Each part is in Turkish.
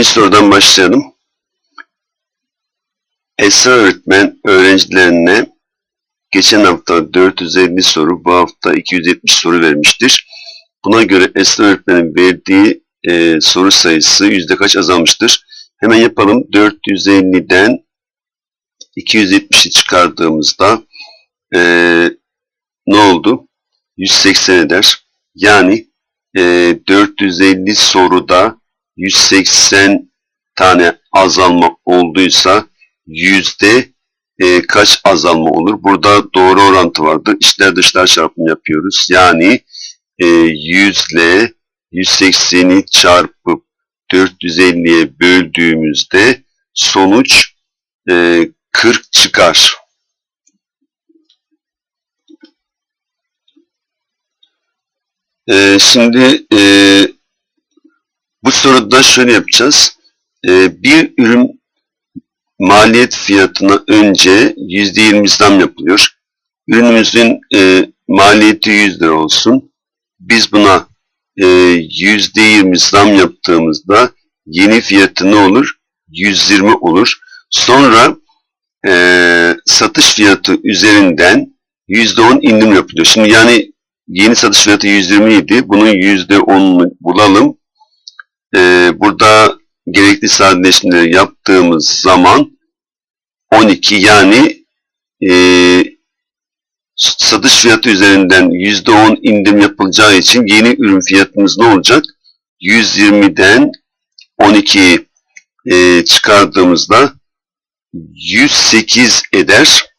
Birinci sorudan başlayalım. Esra öğretmen öğrencilerine geçen hafta 450 soru, bu hafta 270 soru vermiştir. Buna göre Esra öğretmenin verdiği e, soru sayısı yüzde kaç azalmıştır? Hemen yapalım. 450'den 270'i çıkardığımızda e, ne oldu? 180 eder. Yani e, 450 soruda 180 tane azalma olduysa yüzde e, kaç azalma olur? Burada doğru orantı vardır. İçler dışlar çarpımı yapıyoruz. Yani e, 100 ile 180'i çarpıp 450'ye böldüğümüzde sonuç e, 40 çıkar. E, şimdi e, soruda şöyle yapacağız. E, bir ürün maliyet fiyatına önce %20 zam yapılıyor. Ürünümüzün e, maliyeti 100 lira olsun. Biz buna e, %20 zam yaptığımızda yeni fiyatı ne olur? 120 olur. Sonra e, satış fiyatı üzerinden %10 indirim yapılıyor. Şimdi yani yeni satış fiyatı 120 idi. Bunun %10'unu bulalım. E, burada gerekli sadeleşmeleri yaptığımız zaman 12 yani e, satış fiyatı üzerinden %10 indirim yapılacağı için yeni ürün fiyatımız ne olacak? 120'den 12'yi e, çıkardığımızda 108 eder.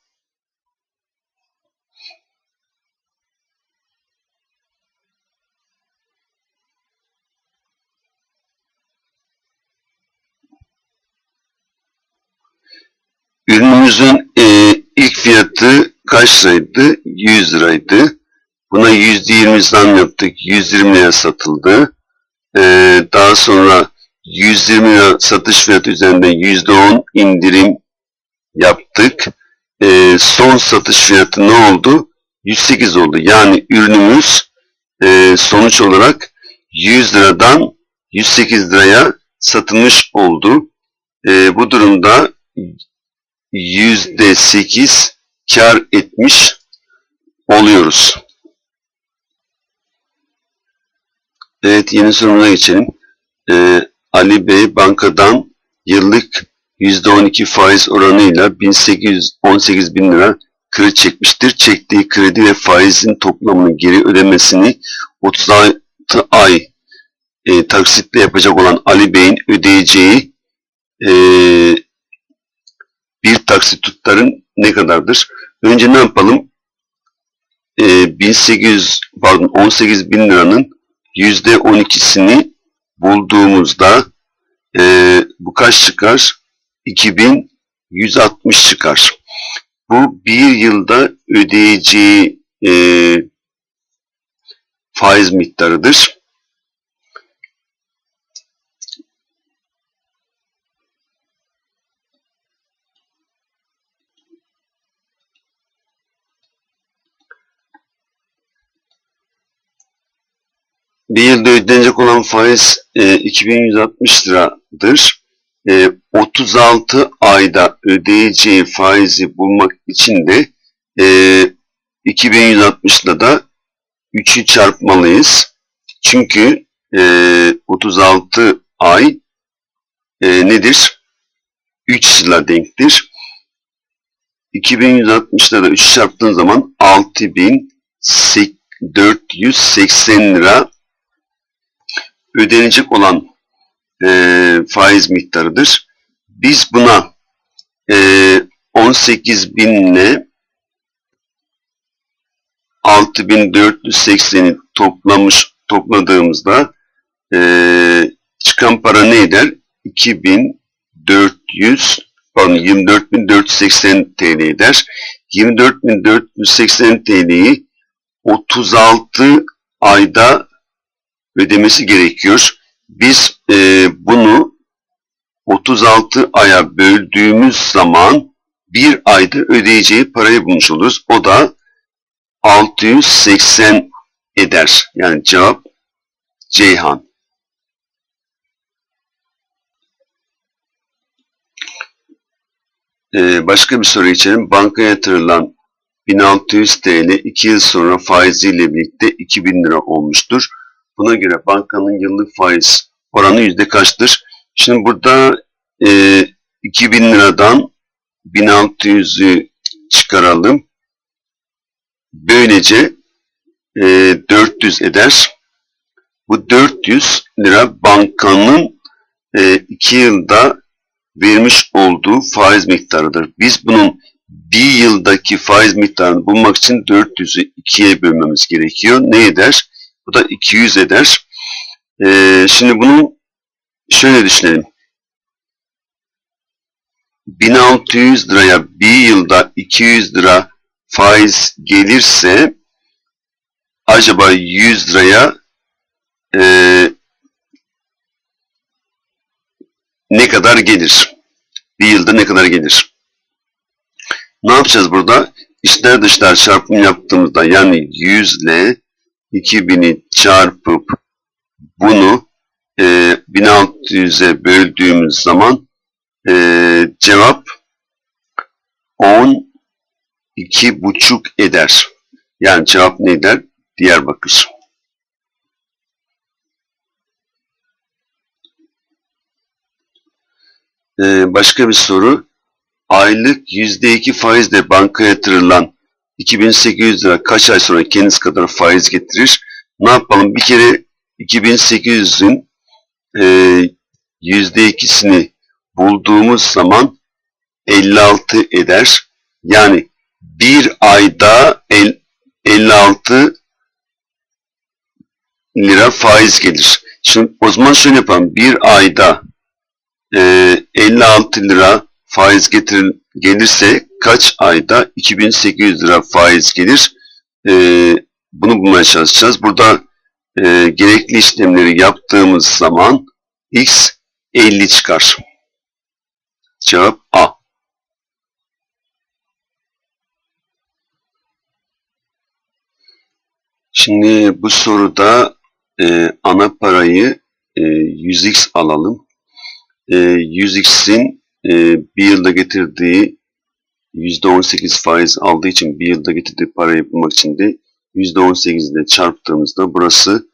Ürünümüzün e, ilk fiyatı kaç liraydı? 100 liraydı. Buna %20 zam yaptık. 120 liraya satıldı. E, daha sonra 120 lira satış fiyatı üzerinden %10 indirim yaptık. E, son satış fiyatı ne oldu? 108 oldu. Yani ürünümüz e, sonuç olarak 100 liradan 108 liraya satılmış oldu. E, bu durumda yüzde sekiz kar etmiş oluyoruz. Evet yeni sorumuza geçelim. Ee, Ali Bey bankadan yıllık yüzde on iki faiz oranıyla 1818 bin lira kredi çekmiştir. Çektiği kredi ve faizin toplamını geri ödemesini 36 ay e, taksitle yapacak olan Ali Bey'in ödeyeceği e, bir taksit tutarın ne kadardır? Önce ne yapalım? Ee, 1800 pardon 18 bin liranın yüzde 12'sini bulduğumuzda e, bu kaç çıkar? 2160 çıkar. Bu bir yılda ödeyeceği e, faiz miktarıdır. Bir yılda ödenecek olan faiz e, 2160 liradır. E, 36 ayda ödeyeceği faizi bulmak için de e, 2160 ile da 3'ü çarpmalıyız. Çünkü e, 36 ay e, nedir? 3 yıla denktir. 2160 ile 3 çarptığın zaman 6480 lira ödenecek olan e, faiz miktarıdır. Biz buna e, 18 binle 6480'i toplamış topladığımızda e, çıkan para ne eder? 2400 pardon 24480 TL eder. 24480 TL'yi 36 ayda ödemesi gerekiyor. Biz e, bunu 36 aya böldüğümüz zaman bir ayda ödeyeceği parayı bulmuş oluruz. O da 680 eder. Yani cevap Ceyhan. Ee, başka bir soru için bankaya yatırılan 1600 TL 2 yıl sonra faiziyle birlikte 2000 lira olmuştur. Buna göre bankanın yıllık faiz oranı yüzde kaçtır? Şimdi burada e, 2000 liradan 1600'ü çıkaralım. Böylece e, 400 eder. Bu 400 lira bankanın 2 yılda vermiş olduğu faiz miktarıdır. Biz bunun bir yıldaki faiz miktarını bulmak için 400'ü 2'ye bölmemiz gerekiyor. Ne eder? Bu da 200 eder. Ee, şimdi bunu şöyle düşünelim. 1600 liraya bir yılda 200 lira faiz gelirse acaba 100 liraya e, ne kadar gelir? Bir yılda ne kadar gelir? Ne yapacağız burada? İçler dışlar çarpım yaptığımızda yani 100 ile 2000'i çarpıp bunu e, 1600'e böldüğümüz zaman e, cevap 10 iki buçuk eder. Yani cevap ne eder? Diyarbakır. Ee, başka bir soru. Aylık %2 faizle bankaya yatırılan 2800 lira kaç ay sonra kendisi kadar faiz getirir? Ne yapalım? Bir kere 2800'ün e, %2'sini bulduğumuz zaman 56 eder. Yani bir ayda el, 56 lira faiz gelir. Şimdi o zaman şöyle yapalım. Bir ayda e, 56 lira faiz getirir, gelirse kaç ayda 2800 lira faiz gelir? E, bunu bulmaya çalışacağız. Burada e, gerekli işlemleri yaptığımız zaman x 50 çıkar. Cevap A. Şimdi bu soruda e, ana parayı e, 100x alalım. E, 100x'in e, bir yılda getirdiği %18 faiz aldığı için bir yılda getirdiği parayı bulmak için de %18 ile çarptığımızda burası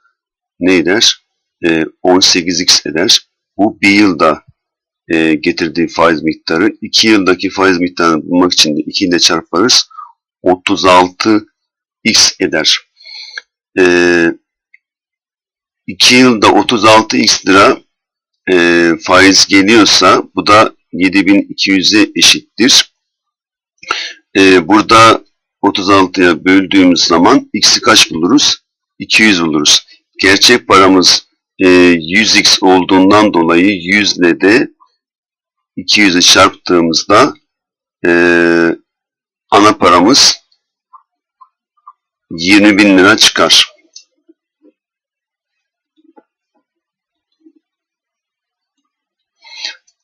ne eder? E, 18x eder. Bu bir yılda e, getirdiği faiz miktarı. 2 yıldaki faiz miktarını bulmak için de 2 ile çarparız. 36x eder. E, 2 yılda 36x lira e, faiz geliyorsa bu da 7200'e eşittir. E, burada 36'ya böldüğümüz zaman x'i kaç buluruz? 200 buluruz. Gerçek paramız e, 100x olduğundan dolayı 100 ile de 200'ü çarptığımızda e, ana paramız 20 bin lira çıkar.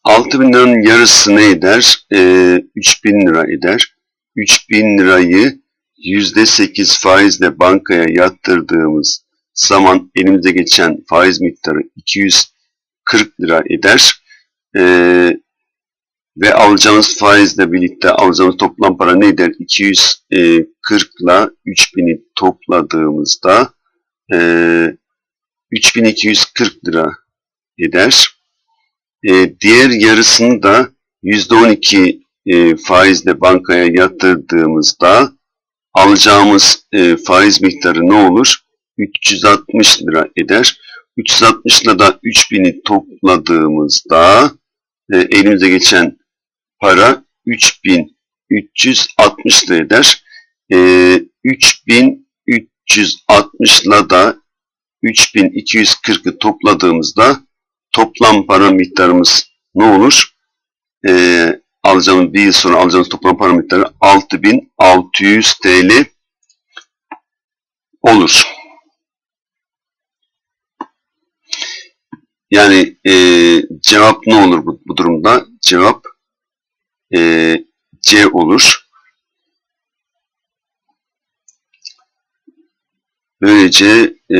Altı bin liranın yarısı ne eder? E, 3 bin lira eder. 3 bin lirayı yüzde sekiz faizle bankaya yatırdığımız zaman elimize geçen faiz miktarı 240 lira eder. Ee, ve alacağımız faizle birlikte alacağımız toplam para ne eder? 240 ile 3000'i topladığımızda e, 3240 lira eder. E, diğer yarısını da %12 e, faizle bankaya yatırdığımızda alacağımız e, faiz miktarı ne olur? 360 lira eder. 360 ile da 3000'i topladığımızda e, elimize geçen para 3360 lira eder. E, 3360 ile da 3240'ı topladığımızda toplam para miktarımız ne olur? E, alacağımız bir yıl sonra alacağımız toplam para miktarı 6600 TL olur. Yani e, cevap ne olur bu, bu durumda? Cevap e, C olur. Böylece e,